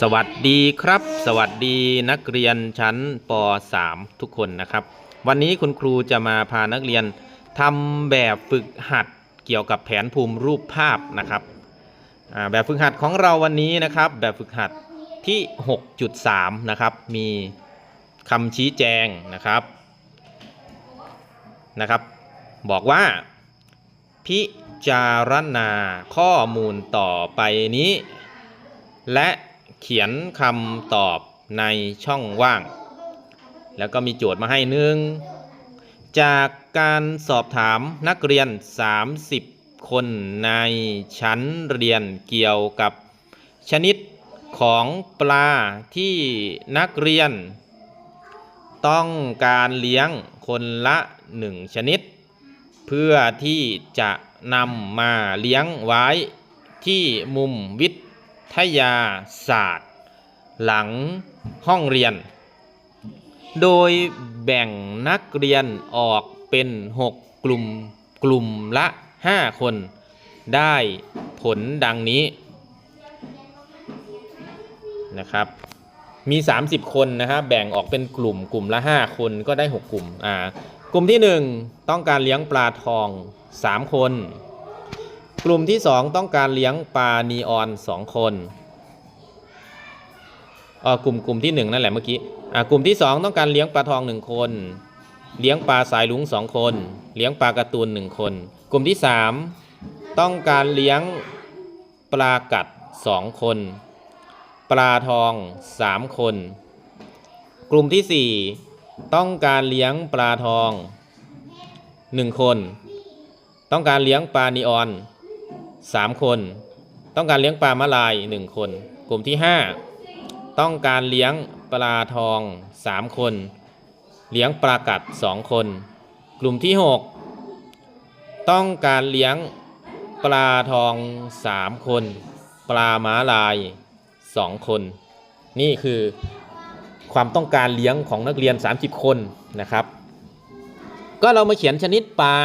สวัสดีครับ สวัสดีนักเรียนชั้นป .3 ทุกคนนะครับ วันนี้คุณครูจะมาพานักเรียนทำแบบฝึกหัดเกี่ยวกับแผนภูมิรูปภาพนะครับแบบฝึกหัดของเราวันนี้นะครับ แบบฝึกหัดที่ 6.3 นะครับ มีคำชี้แจงนะครับนะครับ บอกว่าพิจารณาข้อมูลต่อไปนี้ และ เขียนคำตอบในช่องว่าง แล้วก็มีโจทย์มาให้หนึ่งจากการสอบถามนักเรียน 30 คนในชั้นเรียนเกี่ยวกับชนิดของปลาที่นักเรียน ต้องการเลี้ยงคนละหนึ่งชนิด เพื่อที่จะนำมาเลี้ยงไว้ที่มุมวิท ทยาศาสตร์ หลังห้องเรียน โดยแบ่งนักเรียนออกเป็น 6 กลุ่มกลุ่มละ 5 คน ได้ผลดังนี้นะครับมี 30 คนนะฮะแบ่งออกเป็นกลุ่มกลุ่มละ 5 คนก็ได้ 6 กลุ่มอ่ากลุ่มที่ 1 ต้องการเลี้ยงปลาทอง 3 คน กลุ่มที่ 2 ต้องการเลี้ยงปลานีออน 2 คนอ๋อกลุ่มกลุ่มที่ 1 นั่นแหละเมื่อกี้อ่ากลุ่มที่ 2 ต้องการเลี้ยงปลาทอง 1 คน เลี้ยงปลาสายลุง2 คน เลี้ยงปลากร์ตูน1 คน กลุ่มที่ 3 ต้องการเลี้ยงปลากัด 2 คน ปลาทอง 3 คน กลุ่มที่ 4 ต้องการเลี้ยงปลาทอง 1 คน ต้องการเลี้ยงปลานีออน 3 คน ต้องการเลี้ยงปลามะลาย 1 คน กลุ่มที่ 5 ต้องการเลี้ยงปลาทอง 3 คน เลี้ยงปลากัด 2 คน กลุ่มที่ 6 ต้องการเลี้ยงปลาทอง 3 คน ปลาม้าลาย 2 คน นี่คือความต้องการเลี้ยงของนักเรียน 30 คนนะครับ ก็เรามาเขียนชนิดปลา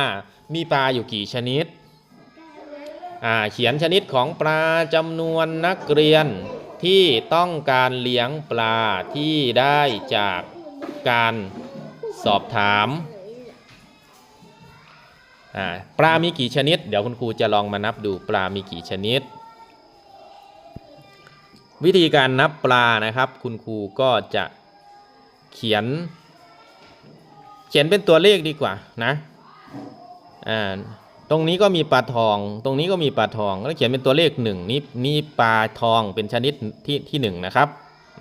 มีปลาอยู่กี่ชนิด เขียนชนิดของปลาจำนวนนักเรียนที่ต้องการเลี้ยงปลาที่ได้จากการสอบถามปลามีกี่ชนิด เดี๋ยวคุณครูจะลองมานับดูปลามีกี่ชนิด วิธีการนับปลานะครับ คุณครูก็จะเขียน เขียนเป็นตัวเลขดีกว่านะอ่า ตรงนี้ก็มีปลาทอง ตรงนี้ก็มีปลาทองแล้วเขียนเป็นตัวเลขหนึ่งนี่นี่ปลาทองเป็นชนิดที่ที่หนึ่งนะครับ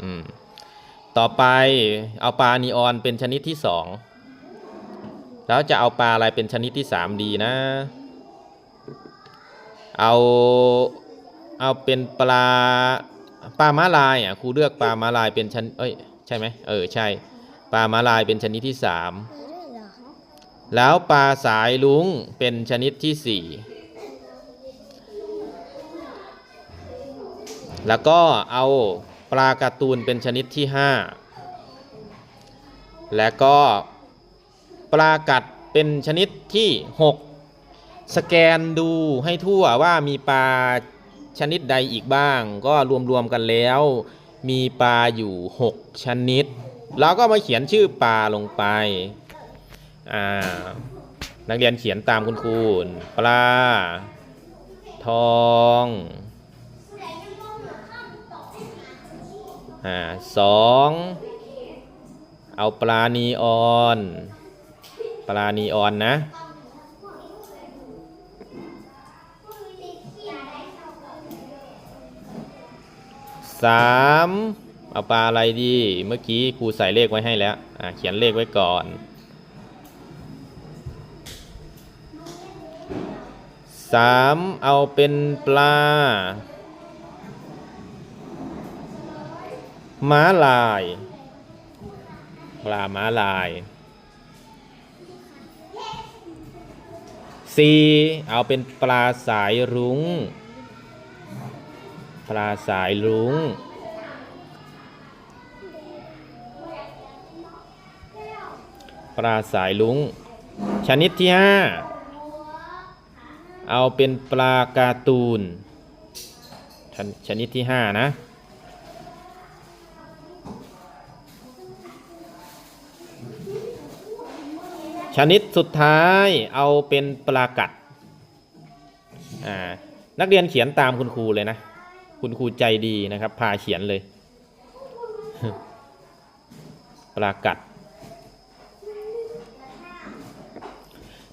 อืมต่อไปเอาปลานีออนเป็นชนิดที่สองแล้วจะเอาปลาอะไรเป็นชนิดที่สามดีนะ เอาเอาเป็นปลาปลาม้าลายอะครูเลือกปลาม้าลายเป็นชนเอ้ยใช่ไหมเออใช่ปลาม้าลายเป็นชนิดที่สาม แล้วปลาสายลุงเป็นชนิดที่สี่แล้วก็เอาปลาการ์ตูนเป็นชนิดที่ห้าและก็ปลากัดเป็นชนิดที่หกสแกนดูให้ทั่วว่ามีปลาชนิดใดอีกบ้าง ก็รวมๆกันแล้ว มีปลาอยู่ 6 ชนิด แล้วก็มาเขียนชื่อปลาลงไป อ่านักเรียนเขียนตามคุณครูปลา ทองอ่าสองเอาปลานีออน ปลานีออนนะสามเอาปลาอะไรดี เมื่อกี้ครูใส่เลขไว้ให้แล้ว อ่าเขียนเลขไว้ก่อน สามเอาเป็นปลาม้าลาย ปลาม้าลายสี่เอาเป็นปลาสายรุง้ง ปลาสายรุง้งปลาสายลุงชนิดที่ห้า เอาเป็นปลาการ์ตูนชชนิดที่ 5 นะ ชนิดสุดท้ายเอาเป็นปลากัดนักเรียนเขียนตามคุณครูเลยนะ คุณครูใจดีนะครับ พาเขียนเลย ปลากัด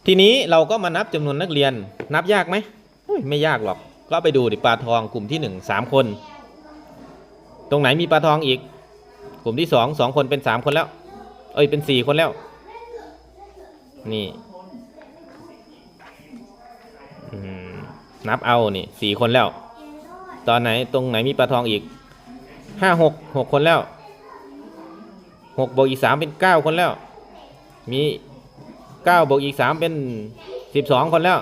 ทีนี้เราก็มานับจำนวนนักเรียนนับยากไหมไม่ยากหรอก ก็ไปดูดิปลาทองกลุ่มที่หนึ่งสามคน ตรงไหนมีปลาทองอีก กลุ่มที่สองสองคนเป็นสามคนแล้ว เอ้ยเป็นสี่คนแล้ว นี่นับเอานี่สี่คนแล้ว ตอนไหนตรงไหนมีปลาทองอีกห้าหกหกคนแล้วหกบวกอีกสามเป็นเก้าคนแล้ว มี เก้าบวกอีกสามเป็นสิบสองคนแล้ว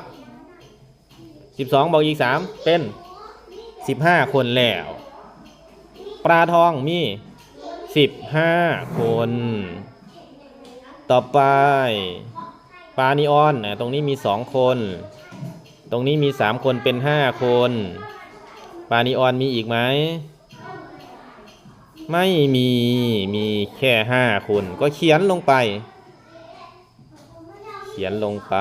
สิบสองบวกอีกสามเป็นสิบห้าคนแล้ว ปลาทองมีสิบห้าคน ต่อไป ปลานีออนอะตรงนี้มีสองคน ตรงนี้มีสามคนเป็นห้าคน ปลานีออนมีอีกไหมไม่มีมีแค่ห้าคนก็เขียนลงไป ขียนลงไป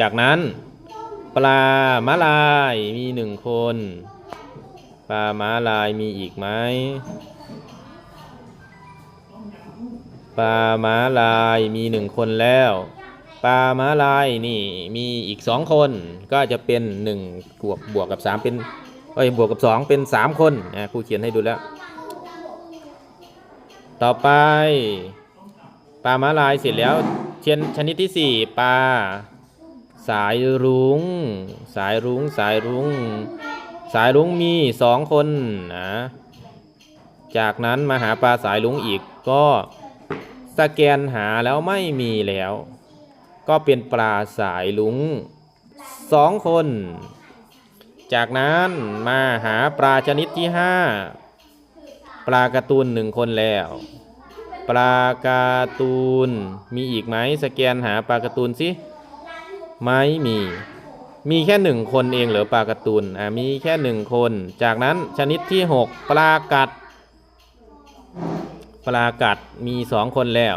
จากนั้นปลาม้าลายมีหนึ่งคน ปลาม้าลายมีอีกไหมปลาม้าลายมีหนึ่งคนแล้ว ปลาม้าลายนี่มีอีกสองคน ก็จะเป็นหนึ่งบวกบวกกับสามเป็นเอ้ยบวกกับสองเป็นสามคนอะครูเขียนให้ดูแล้ว ต่อไป ลาม้าลายเสร็จแล้วเช่นชนิดที่สี่ปลาสายรุง้ง สายรุ้งสายรุ้ง สายรุ้งมีสองคนนะจากนั้นมาหาปลาสายรุ้งอีกก็สแกนหาแล้วไม่มีแล้ว ก็เป็นปลาสายลุงสองคน จากนั้นมาหาปลาชนิดที่ห้าปลาการ์ตูนหนึ่งคนแล้ว ปลาการ์ตูน มีอีกไหมสแกนหาปลาการ์ตูนสิไม่มี มีแค่หนึ่งคนเองเหรอปลาการ์ตูนอ่ามีแค่หนึ่งคน จากนั้นชนิดที่หกปลากัด ปลากัดมีสองคนแล้ว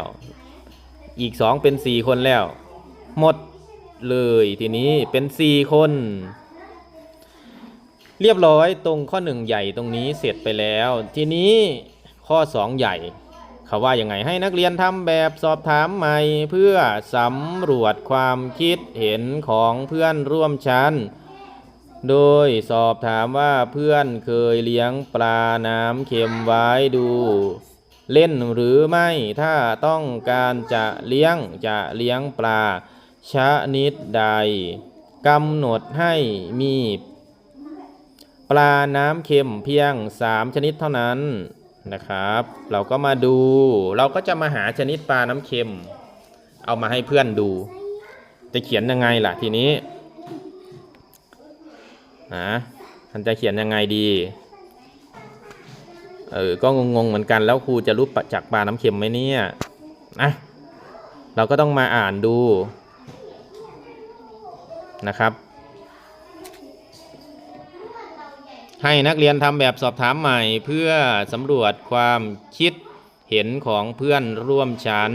อีกสองเป็นสี่คนแล้ว หมดเลยทีนี้เป็นสี่คน เรียบร้อยตรงข้อหนึ่งใหญ่ตรงนี้เสร็จไปแล้ว ทีนี้ข้อสองใหญ่ เขาว่ายังไงให้นักเรียนทำแบบสอบถามใหม่ เพื่อสำรวจความคิดเห็นของเพื่อนร่วมชั้น โดยสอบถามว่าเพื่อนเคยเลี้ยงปลาน้ำเค็มไว้ดู เล่นหรือไม่ถ้าต้องการจะเลี้ยงจะเลี้ยงปลาชนิดใดกำหนดให้มี ปลาน้ำเค็มเพียง 3 ชนิดเท่านั้น นะครับ เราก็มาดู เราก็จะมาหาชนิดปลาน้ำเค็ม เอามาให้เพื่อนดู จะเขียนยังไงล่ะทีนี้นะมันจะเขียนยังไงดีเออก็งงๆเหมือนกันแล้วครูจะรู้จักปลาน้ำเค็มไหมเนี่ยนะเราก็ต้องมาอ่านดูนะครับ ให้นักเรียนทำแบบสอบถามใหม่ เพื่อสำรวจความคิดเห็นของเพื่อนร่วมชั้น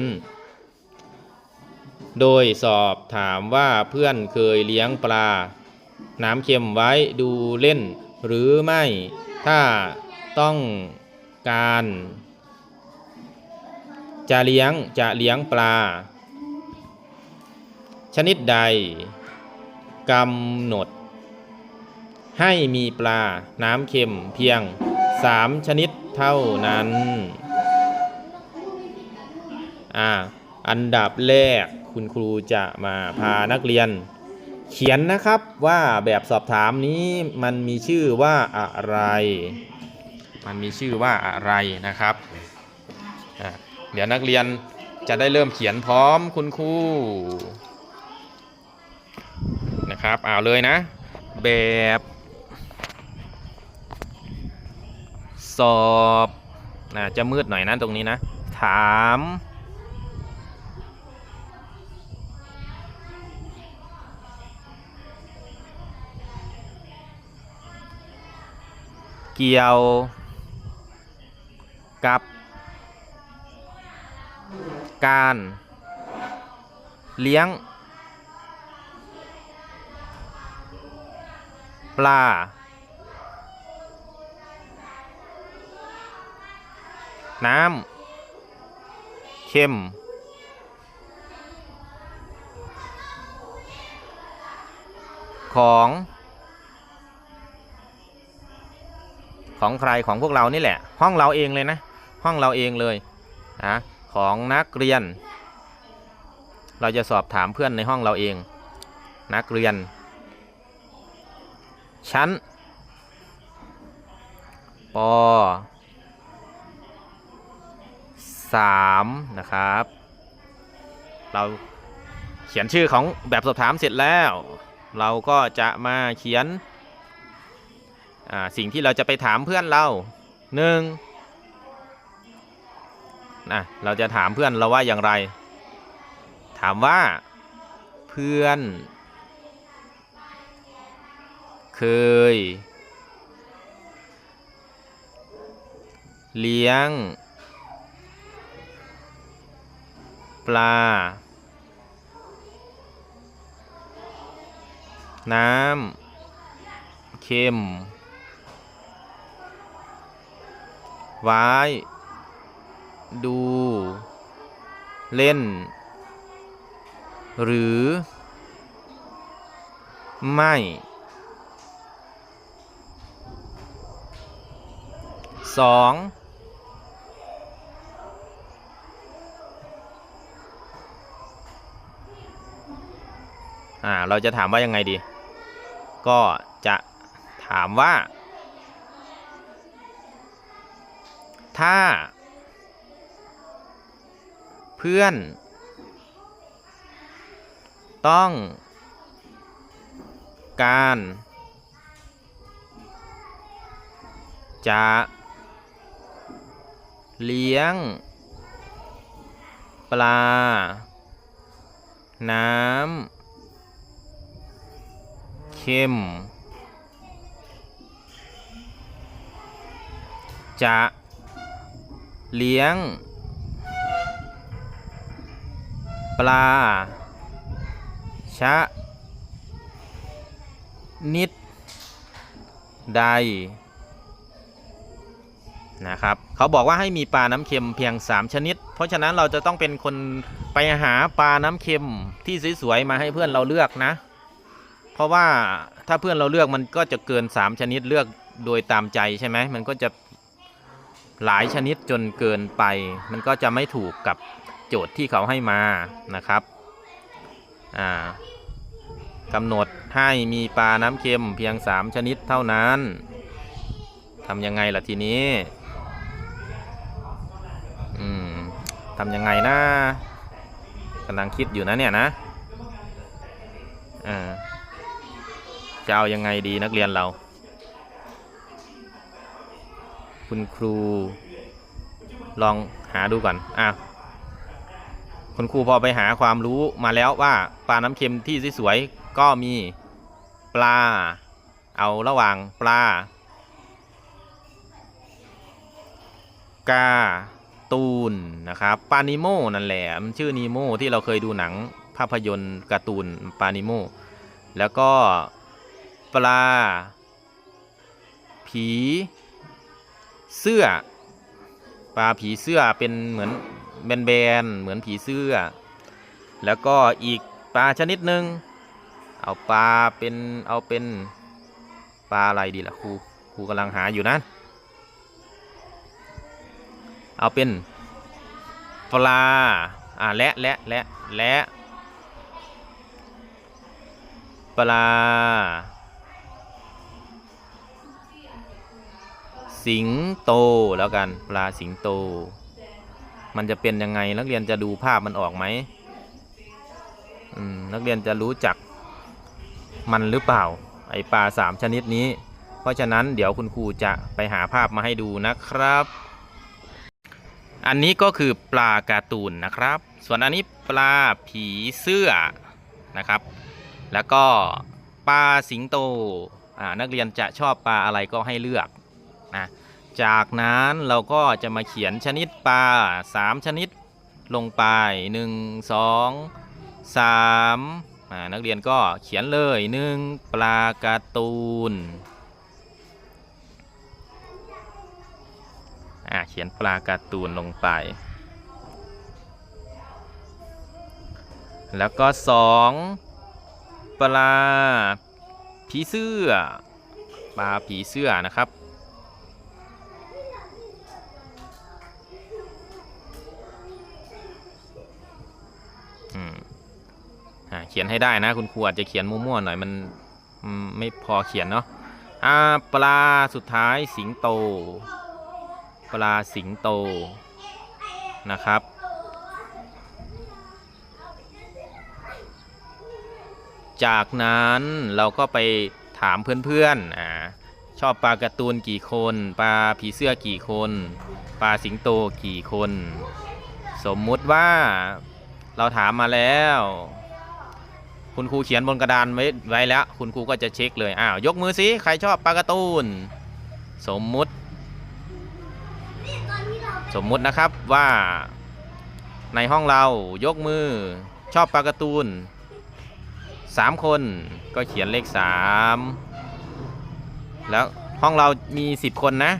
โดยสอบถามว่าเพื่อนเคยเลี้ยงปลา น้ำเค็มไว้ดูเล่นหรือไม่ ถ้าต้องการ จะเลี้ยงจะเลี้ยงปลา ชนิดใดกำหนด ให้มีปลาน้ำเค็มเพียง3ชนิดเท่านั้น อ่า อันดับแรกคุณครูจะมาพานักเรียน เขียนนะครับว่าแบบสอบถามนี้มันมีชื่อว่าอะไร มันมีชื่อว่าอะไรนะครับ เดี๋ยวนักเรียนจะได้เริ่มเขียนพร้อมคุณครูนะครับ เอาเลยนะ แบบ สอบนะจะมืดหน่อยนะตรงนี้นะ ถาม เกี่ยวกับ การ เลี้ยง ปลา น้ำ เค็ม ของ ของใครของพวกเรานี่แหละ ห้องเราเองเลยนะ ห้องเราเองเลยนะของนักเรียน เราจะสอบถามเพื่อนในห้องเราเอง นักเรียน ชั้นป สามนะครับ เราเขียนชื่อของแบบสอบถามเสร็จแล้ว เราก็จะมาเขียนสิ่งที่เราจะไปถามเพื่อนเราหนึ่งนะเราจะถามเพื่อนเราว่าอย่างไร ถามว่าเพื่อน เคย เลี้ยง ปลา น้ำ เค็ม ไว้ ดู เล่น หรือ ไม่ สอง อ่าเราจะถามว่ายังไงดี ก็จะถามว่า ถ้า เพื่อน ต้องการ จะเลี้ยง ปลา น้ำ เค็มจะเลี้ยง ปลา ชะ นิด ใด นะครับ เขาบอกว่าให้มีปลาน้ำเค็มเพียง 3 ชนิด เพราะฉะนั้นเราจะต้องเป็นคนไปหาปลาน้ำเค็มที่สวยๆมาให้เพื่อนเราเลือกนะ เพราะว่าถ้าเพื่อนเราเลือกมันก็จะเกิน 3 ชนิดเลือกโดยตามใจใช่ไหมมันก็จะหลายชนิดจนเกินไป มันก็จะไม่ถูกกับโจทย์ที่เขาให้มานะครับอ่ากำหนดให้มีปลาน้ำเค็มเพียง 3 ชนิดเท่านั้นทำยังไงล่ะทีนี้อืมทำยังไงนะกำลังคิดอยู่นะเนี่ยนะอ่า จะเอายังไงดีนักเรียนเรา คุณครู ลองหาดูก่อนอะคุณครูพอไปหาความรู้มาแล้วว่าปลาน้ำเค็มที่สวยๆก็มีปลา เอาระหว่างปลากาตูนนะครับปลานิโมนั่นแหละมันชื่อนีโมที่เราเคยดูหนังภาพยนตร์การ์ตูนปลานิโมแล้วก็ ปลา ผี เสื้อ ปลาผีเสื้อเป็นเหมือนแบนๆเหมือนผีเสื้อ แล้วก็อีกปลาชนิดหนึ่งเอาปลาเป็นเอาเป็นปลาอะไรดีล่ะครูครูกำลังหาอยู่นะเอาเป็นปลาอ่าและและและและปลา สิงโตแล้วกันปลาสิงโต มันจะเป็นยังไงนักเรียนจะดูภาพมันออกไหมอืมนักเรียนจะรู้จักมันหรือเปล่า ไอปลาสามชนิดนี้ เพราะฉะนั้นเดี๋ยวคุณครูจะไปหาภาพมาให้ดูนะครับ อันนี้ก็คือปลาการ์ตูนนะครับ ส่วนอันนี้ปลาผีเสื้อนะครับ แล้วก็ปลาสิงโตอ่านักเรียนจะชอบปลาอะไรก็ให้เลือก นะจากนั้นเราก็จะมาเขียนชนิดปลา 3 ชนิดลงไปหนึ่งสองสามอ่านักเรียนก็เขียนเลยหนึ่งปลาการ์ตูนอ่าเขียนปลาการ์ตูนลงไป แล้วก็สองปลาผีเสื้อ ปลาผีเสื้อนะครับ อืมอ่า เขียนให้ได้นะ คุณครูอาจจะเขียนมั่วๆหน่อยมันไม่พอเขียนเนาะอ่าปลาสุดท้ายสิงโต ปลาสิงโตนะครับจากนั้นเราก็ไปถามเพื่อนๆอชอบปลาการ์ตูนกี่คน ปลาผีเสื้อกี่คน ปลาสิงโตกี่คน สมมุติว่าเราถามมาแล้ว คุณครูเขียนบนกระดานไว้ไว้แล้ว คุณครูก็จะเช็คเลยอ้าวยกมือสิใครชอบปลาการ์ตูน สมมุติ สมมุตินะครับว่าในห้องเรายกมือชอบปลาการ์ตูนสามคนก็เขียนเลขสามแล้วห้องเรามี 10 คนนะ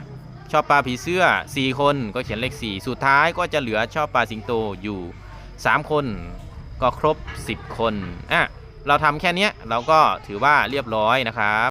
ชอบปลาผีเสื้อ 4 คนก็เขียนเลข 4 สุดท้ายก็จะเหลือชอบปลาสิงโตอยู่ 3 คนก็ครบ 10 คนอะ เราทำแค่นี้เราก็ถือว่าเรียบร้อยนะครับ